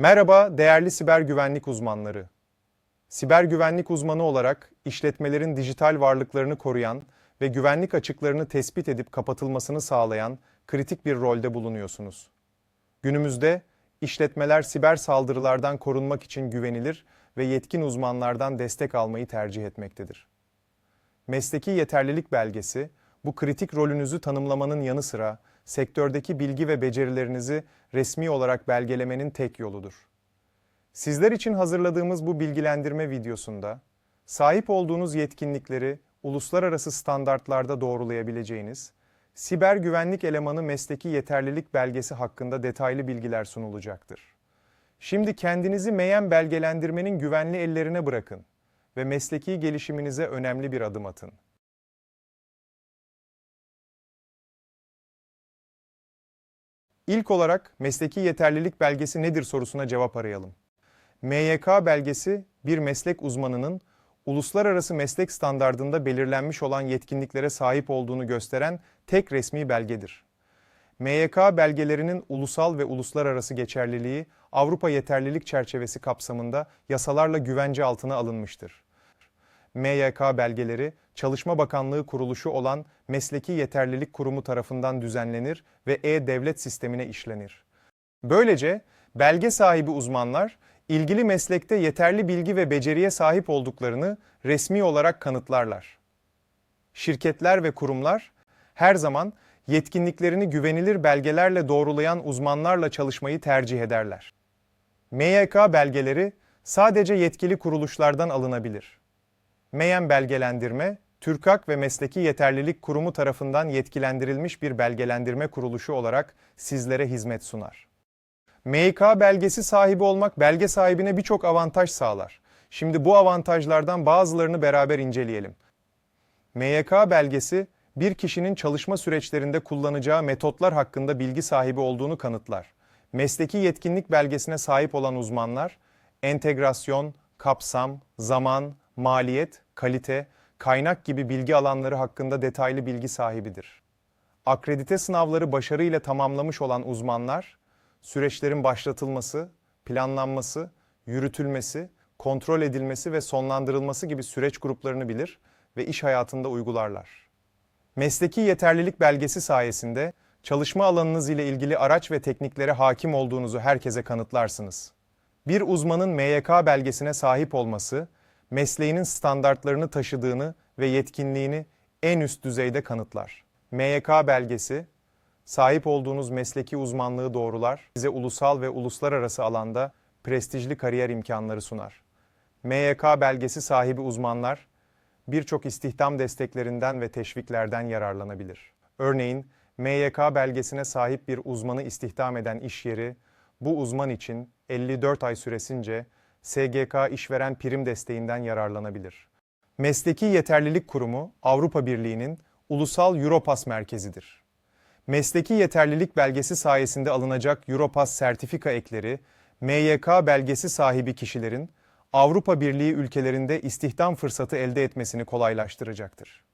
Merhaba değerli siber güvenlik uzmanları. Siber güvenlik uzmanı olarak işletmelerin dijital varlıklarını koruyan ve güvenlik açıklarını tespit edip kapatılmasını sağlayan kritik bir rolde bulunuyorsunuz. Günümüzde işletmeler siber saldırılardan korunmak için güvenilir ve yetkin uzmanlardan destek almayı tercih etmektedir. Mesleki yeterlilik belgesi, bu kritik rolünüzü tanımlamanın yanı sıra sektördeki bilgi ve becerilerinizi resmi olarak belgelemenin tek yoludur. Sizler için hazırladığımız bu bilgilendirme videosunda sahip olduğunuz yetkinlikleri uluslararası standartlarda doğrulayabileceğiniz siber güvenlik elemanı mesleki yeterlilik belgesi hakkında detaylı bilgiler sunulacaktır. Şimdi kendinizi meyen belgelendirmenin güvenli ellerine bırakın ve mesleki gelişiminize önemli bir adım atın. İlk olarak mesleki yeterlilik belgesi nedir sorusuna cevap arayalım. MYK belgesi bir meslek uzmanının uluslararası meslek standardında belirlenmiş olan yetkinliklere sahip olduğunu gösteren tek resmi belgedir. MYK belgelerinin ulusal ve uluslararası geçerliliği Avrupa Yeterlilik Çerçevesi kapsamında yasalarla güvence altına alınmıştır. MYK belgeleri Çalışma Bakanlığı kuruluşu olan Mesleki Yeterlilik Kurumu tarafından düzenlenir ve e-devlet sistemine işlenir. Böylece belge sahibi uzmanlar ilgili meslekte yeterli bilgi ve beceriye sahip olduklarını resmi olarak kanıtlarlar. Şirketler ve kurumlar her zaman yetkinliklerini güvenilir belgelerle doğrulayan uzmanlarla çalışmayı tercih ederler. MYK belgeleri sadece yetkili kuruluşlardan alınabilir. MEYEN belgelendirme, TÜRKAK ve Mesleki Yeterlilik Kurumu tarafından yetkilendirilmiş bir belgelendirme kuruluşu olarak sizlere hizmet sunar. MYK belgesi sahibi olmak belge sahibine birçok avantaj sağlar. Şimdi bu avantajlardan bazılarını beraber inceleyelim. MYK belgesi bir kişinin çalışma süreçlerinde kullanacağı metotlar hakkında bilgi sahibi olduğunu kanıtlar. Mesleki yetkinlik belgesine sahip olan uzmanlar entegrasyon, kapsam, zaman, maliyet, kalite, kaynak gibi bilgi alanları hakkında detaylı bilgi sahibidir. Akredite sınavları başarıyla tamamlamış olan uzmanlar, süreçlerin başlatılması, planlanması, yürütülmesi, kontrol edilmesi ve sonlandırılması gibi süreç gruplarını bilir ve iş hayatında uygularlar. Mesleki yeterlilik belgesi sayesinde çalışma alanınız ile ilgili araç ve tekniklere hakim olduğunuzu herkese kanıtlarsınız. Bir uzmanın MYK belgesine sahip olması, mesleğinin standartlarını taşıdığını ve yetkinliğini en üst düzeyde kanıtlar. MYK belgesi, sahip olduğunuz mesleki uzmanlığı doğrular, size ulusal ve uluslararası alanda prestijli kariyer imkanları sunar. MYK belgesi sahibi uzmanlar, birçok istihdam desteklerinden ve teşviklerden yararlanabilir. Örneğin, MYK belgesine sahip bir uzmanı istihdam eden iş yeri, bu uzman için 54 ay süresince SGK işveren prim desteğinden yararlanabilir. Mesleki Yeterlilik Kurumu, Avrupa Birliği'nin ulusal Europass merkezidir. Mesleki yeterlilik belgesi sayesinde alınacak Europass sertifika ekleri, MYK belgesi sahibi kişilerin Avrupa Birliği ülkelerinde istihdam fırsatı elde etmesini kolaylaştıracaktır.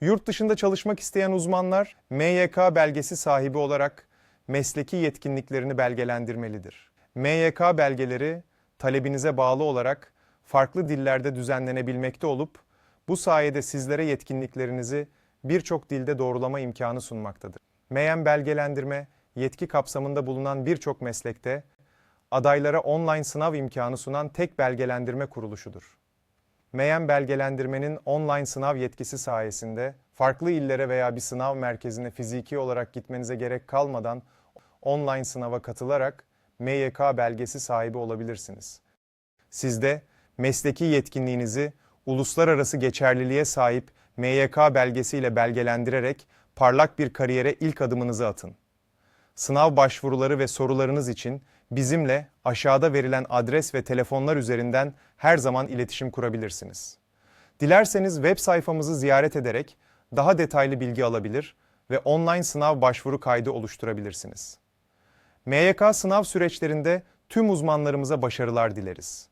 Yurt dışında çalışmak isteyen uzmanlar MYK belgesi sahibi olarak mesleki yetkinliklerini belgelendirmelidir. MYK belgeleri talebinize bağlı olarak farklı dillerde düzenlenebilmekte olup bu sayede sizlere yetkinliklerinizi birçok dilde doğrulama imkanı sunmaktadır. MEYEN belgelendirme, yetki kapsamında bulunan birçok meslekte adaylara online sınav imkanı sunan tek belgelendirme kuruluşudur. MEYEN belgelendirmenin online sınav yetkisi sayesinde farklı illere veya bir sınav merkezine fiziki olarak gitmenize gerek kalmadan online sınava katılarak MYK belgesi sahibi olabilirsiniz. Siz de mesleki yetkinliğinizi uluslararası geçerliliğe sahip MYK belgesiyle belgelendirerek parlak bir kariyere ilk adımınızı atın. Sınav başvuruları ve sorularınız için bizimle aşağıda verilen adres ve telefonlar üzerinden her zaman iletişim kurabilirsiniz. Dilerseniz web sayfamızı ziyaret ederek daha detaylı bilgi alabilir ve online sınav başvuru kaydı oluşturabilirsiniz. MYK sınav süreçlerinde tüm uzmanlarımıza başarılar dileriz.